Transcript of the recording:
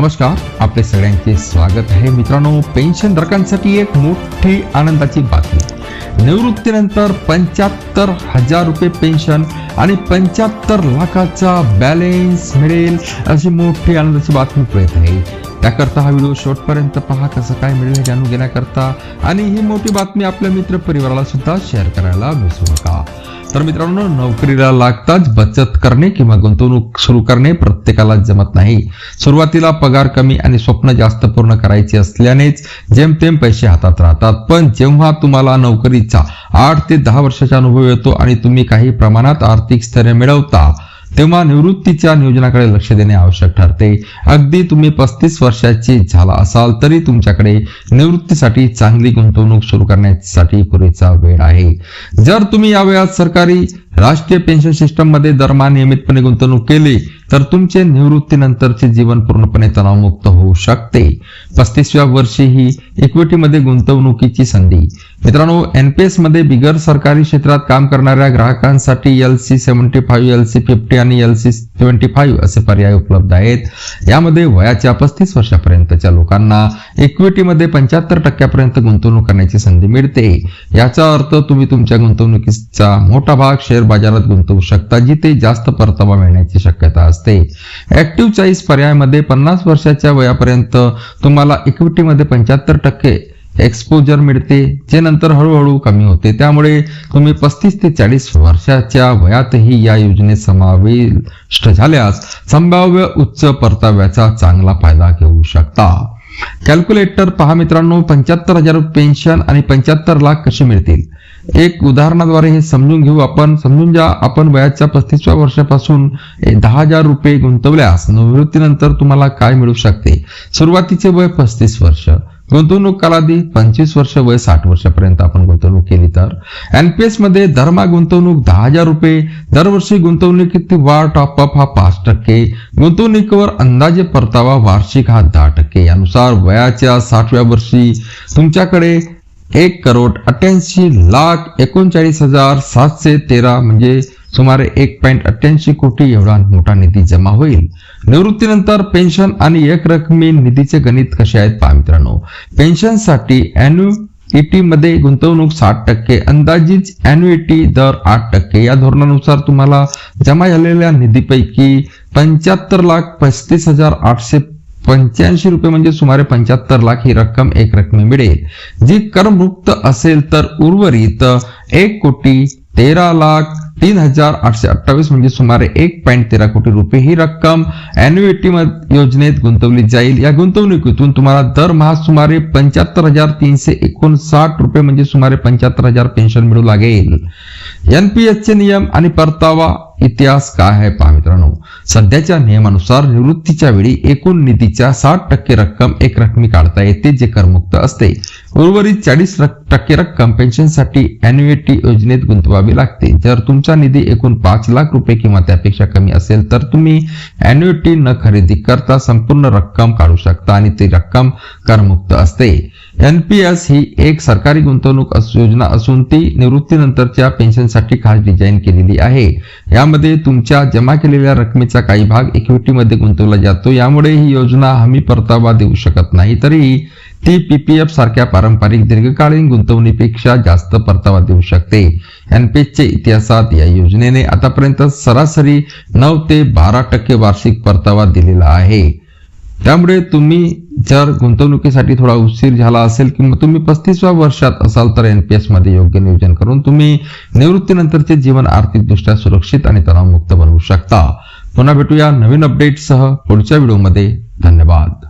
नमस्कार आपले सगळ्यांचे स्वागत आहे. मित्रांनो पेन्शन धारकांसाठी एक मोठी आनंदाची बातमी. निवृत्तीनंतर पंच्याहत्तर हजार रुपये पेन्शन आणि पंच्याहत्तर लाखाचा बॅलेन्स मिळेल अशी मोठी आनंदाची बातमी पुढे आहे. त्याकरता हा व्हिडिओ शेवटपर्यंत पहा कसं काय मिळेल हे जाणून घेण्याकरता. आणि ही मोठी बातमी आपल्या मित्र परिवाराला सुद्धा शेअर करायला विसरू नका. तर मित्रांनो नोकरीला लागताच बचत करणे किंवा गुंतवणूक सुरू करणे प्रत्येकाला जमत नाही. सुरुवातीला पगार कमी आणि स्वप्न जास्त पूर्ण करायची असल्यानेच जेमतेम पैसे हातात राहतात. पण जेव्हा तुम्हाला नोकरीचा आठ ते दहा वर्षाचा अनुभव येतो आणि तुम्ही काही प्रमाणात आर्थिक स्थैर्य मिळवता तेव्हा निवृत्तीच्या नियोजनाकडे लक्ष देणे आवश्यक ठरते. अगदी तुम्ही पस्तीस वर्षाचे झाला असाल तरी तुमच्याकडे निवृत्तीसाठी चांगली गुंतवणूक सुरू करण्यासाठी पुरेसा वेळ आहे. जर तुम्ही या वेळात सरकारी राष्ट्रीय पेन्शन सिस्टममध्ये दरमहा नियमितपणे गुंतवणूक केली तर तुमचे निवृत्तीनंतरचे जीवन पूर्णपणे तणावमुक्त होऊ शकते. पस्तीसव्या वर्षी ही इक्विटीमध्ये गुंतवणुकीची संधी. मित्रांनो एनपीएसमध्ये बिगर सरकारी क्षेत्रात काम करणाऱ्या ग्राहकांसाठी L C seventy five L C fifty आणि एल सी सेव्हन्टी फाईव्ह असे पर्याय उपलब्ध आहेत. यामध्ये वयाच्या पस्तीस वर्षापर्यंतच्या लोकांना इक्विटीमध्ये पंच्याहत्तर टक्क्यापर्यंत गुंतवणूक करण्याची संधी मिळते. याचा अर्थ तुम्ही तुमच्या गुंतवणुकीचा मोठा भाग शेअर बाजारात गुंतवू शकता जिथे जास्त परतावा मिळण्याची शक्यता असते. ऍक्टिव्ह चॉईस पर्यायामध्ये पन्नास वर्षाच्या वयापर्यंत तुम्हाला इक्विटीमध्ये पंच्याहत्तर टक्के एक्सपोजर मिळते जे नंतर हळूहळू कमी होते. त्यामुळे तुम्ही पस्तीस ते चाळीस वर्षाच्या वयातही या योजनेत समाविष्ट झाल्यास संभाव्य उच्च परताव्याचा चांगला फायदा घेऊ शकता. कॅल्क्युलेटर पहा मित्रांनो पंच्याहत्तर हजार पेन्शन आणि पंच्याहत्तर लाख कसे मिळतील? एक उदाहरणाद्वारे हे समजून घेऊ आपण. समजून जा आपण वयाच्या पस्तीसव्या वर्षापासून दहा हजार रुपये गुंतवल्यास निवृत्तीनंतर तुम्हाला काय मिळू शकते? सुरुवातीचे वय पस्तीस वर्ष. गुंतवणूक कालावधी पंचवीस वर्ष वय साठ वर्षापर्यंत आपण गुंतवणूक केली तर. एनपीएसमध्ये दरमा गुंतवणूक दहा हजार रुपये दरवर्षी गुंतवणुकीत वाढ टॉपअप हा पाच टक्के गुंतवणुकीवर अंदाजे परतावा वार्षिक हा दहा टक्के. यानुसार वयाच्या साठव्या वर्षी तुमच्याकडे एक करोड अठ्ठ्याऐंशी लाख एकोणचाळीस हजार सातशे तेरा म्हणजे सुमारे एक पॉईंट अठ्ठ्याऐंशी कोटी एवढा मोठा निधी जमा होईल. निवृत्तीनंतर पेन्शन आणि एक रकमी निधीचे गणित कसे आहेत पहा मित्रांनो. पेन्शनसाठी अॅन्युइटी मध्ये गुंतवणूक साठ टक्के अंदाजित अॅन्युइटी दर आठ टक्के. या धोरणानुसार तुम्हाला जमा झालेल्या निधीपैकी पंच्याहत्तर लाख पस्तीस हजार आठशे पंच्याऐंशी रुपये म्हणजे सुमारे पंच्याहत्तर लाख ही रक्कम एक रकमी मिळेल. जी करमुक्त असेल तर उर्वरित एक कोटी तेरा लाख तीन हजार आठशे अठ्ठावीस म्हणजे सुमारे एक पॉईंट तेरा कोटी रुपये ही रक्कम अॅन्युइटी योजनेत गुंतवली जाईल. या गुंतवणुकीतून तुम्हाला दरमहा सुमारे पंच्याहत्तर हजार तीनशे एकोणसाठ रुपये म्हणजे सुमारे पंच्याहत्तर हजार पेन्शन मिळू लागेल. एनपीएस चे नियम आणि परतावा इतिहास काय आहे पहा मित्रांनो. सध्याच्या नियमानुसार निवृत्तीच्या वेळी एकूण निधीच्या साठ टक्के रक्कम एक रकमी काढता येते जे करमुक्त असते. उर्वरित चाळीस टक्के रक्कम पेन्शनसाठी अॅन्युएटी योजनेत गुंतवावी लागते. जर तुमचा निधी एकूण पाच लाख रुपये किंवा त्यापेक्षा कमी असेल तर तुम्ही अॅन्युएटी न खरेदी करता संपूर्ण रक्कम काढू शकता आणि ती रक्कम करमुक्त असते. एनपीएस ही एक सरकारी गुंतवणूक योजना असून ती निवृत्तीनंतरच्या पेन्शनसाठी खास डिझाईन केलेली आहे. यामध्ये तुमच्या जमा केलेल्या रकमेचा काही भाग इक्विटीमध्ये गुंतवला जातो. यामुळे ही योजना हमी परतावा देऊ शकत नाही. तरीही ती पीपीएफ सारख्या पारंपरिक दीर्घकालीन गुंतवणुकीपेक्षा जास्त परतावा देऊ शकते. एनपीएसच्या इतिहासात या योजनेने आतापर्यंत सरासरी नऊ ते बारा टक्के वार्षिक परतावा दिलेला आहे. त्यामुळे तुम्ही जर गुंतवणुकीसाठी थोडा उशीर झाला असेल किंवा तुम्ही पस्तीसव्या वर्षात असाल तर एनपीएसमध्ये योग्य नियोजन करून तुम्ही निवृत्तीनंतरचे जीवन आर्थिकदृष्ट्या सुरक्षित आणि तणावमुक्त बनवू शकता. पुन्हा भेटूया नवीन अपडेटसह पुढच्या व्हिडिओमध्ये धन्यवाद.